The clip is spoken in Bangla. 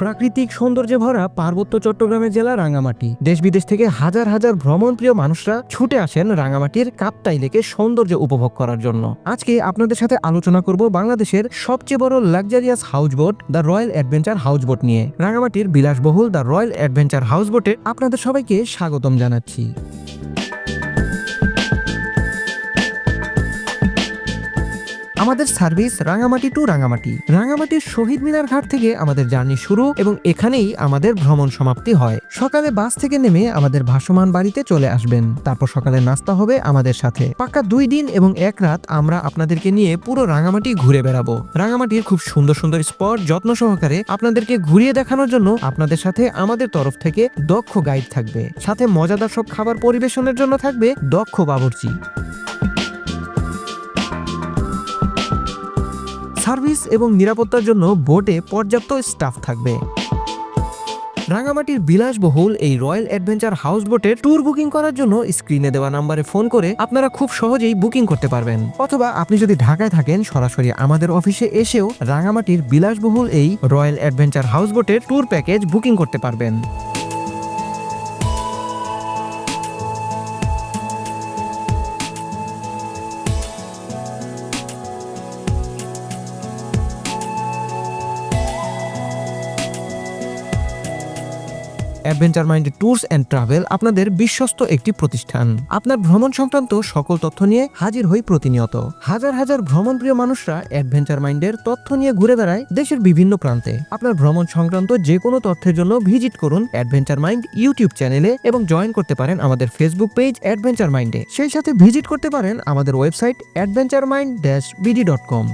প্রাকৃতিক সৌন্দর্যে ভরা পার্বত্য চট্টগ্রামের জেলা রাঙামাটি। দেশ বিদেশ থেকে হাজার হাজার ভ্রমণপ্রিয় মানুষরা ছুটে আসেন রাঙামাটির কাপ্তাই লেকে সৌন্দর্য উপভোগ করার জন্য। আজকে আপনাদের সাথে আলোচনা করব বাংলাদেশের সবচেয়ে বড় luxurious houseboat the royal adventure houseboat নিয়ে। রাঙামাটির বিলাসবহুল দ্য রয়্যাল অ্যাডভেঞ্চার হাউসবোটে আপনাদের সবাইকে স্বাগতম জানাচ্ছি। আমাদের সার্ভিস রাঙামাটি টু রাঙামাটি। রাঙামাটির শহীদ মিনার ঘাট থেকে আমাদের জার্নি শুরু এবং এখানেই আমাদের ভ্রমণ সমাপ্তি হয়। সকালে বাস থেকে নেমে আমাদের ভাসমান বাড়িতে চলে আসবেন। তারপর সকালে নাস্তা হবে আমাদের সাথে। পাক্কা দুই দিন এবং এক রাত আমরা আপনাদেরকে নিয়ে পুরো রাঙামাটি ঘুরে বেড়াবো। রাঙামাটির খুব সুন্দর সুন্দর স্পট যত্ন সহকারে আপনাদেরকে ঘুরিয়ে দেখানোর জন্য আপনাদের সাথে আমাদের তরফ থেকে দক্ষ গাইড থাকবে। সাথে মজাদার সব খাবার পরিবেশনের জন্য থাকবে দক্ষ বাবুর্চি। সার্ভিস এবং নিরাপত্তার জন্য বোটে পর্যাপ্ত স্টাফ থাকবে। রাঙামাটির বিলাসবহুল এই রয়্যাল অ্যাডভেঞ্চার হাউস বোটের ট্যুর বুকিং করার জন্য স্ক্রিনে দেওয়া নাম্বারে ফোন করে আপনারা খুব সহজেই বুকিং করতে পারবেন। অথবা আপনি যদি ঢাকায় থাকেন, সরাসরি আমাদের অফিসে এসেও রাঙামাটির বিলাসবহুল এই রয়্যাল অ্যাডভেঞ্চার হাউস বোটের ট্যুর প্যাকেজ বুকিং করতে পারবেন। Adventure mind tours and travel আপনাদের বিশ্বস্ত একটি প্রতিষ্ঠান। আপনার ভ্রমণ সংক্রান্ত সকল তথ্য নিয়ে হাজির হই প্রতিনিয়ত। হাজার হাজার ভ্রমণপ্রিয় মানুষরা অ্যাডভেঞ্চার মাইন্ডের তথ্য নিয়ে ঘুরে বেড়ায় দেশের বিভিন্ন প্রান্তে। আপনার ভ্রমণ সংক্রান্ত যে কোনো তথ্যের জন্য ভিজিট করুন অ্যাডভেঞ্চার মাইন্ড ইউটিউব চ্যানেলে এবং জয়েন করতে পারেন আমাদের ফেসবুক পেজ অ্যাডভেঞ্চার মাইন্ডে সেই সাথে ভিজিট করতে পারেন আমাদের website adventure mind dash BD dot com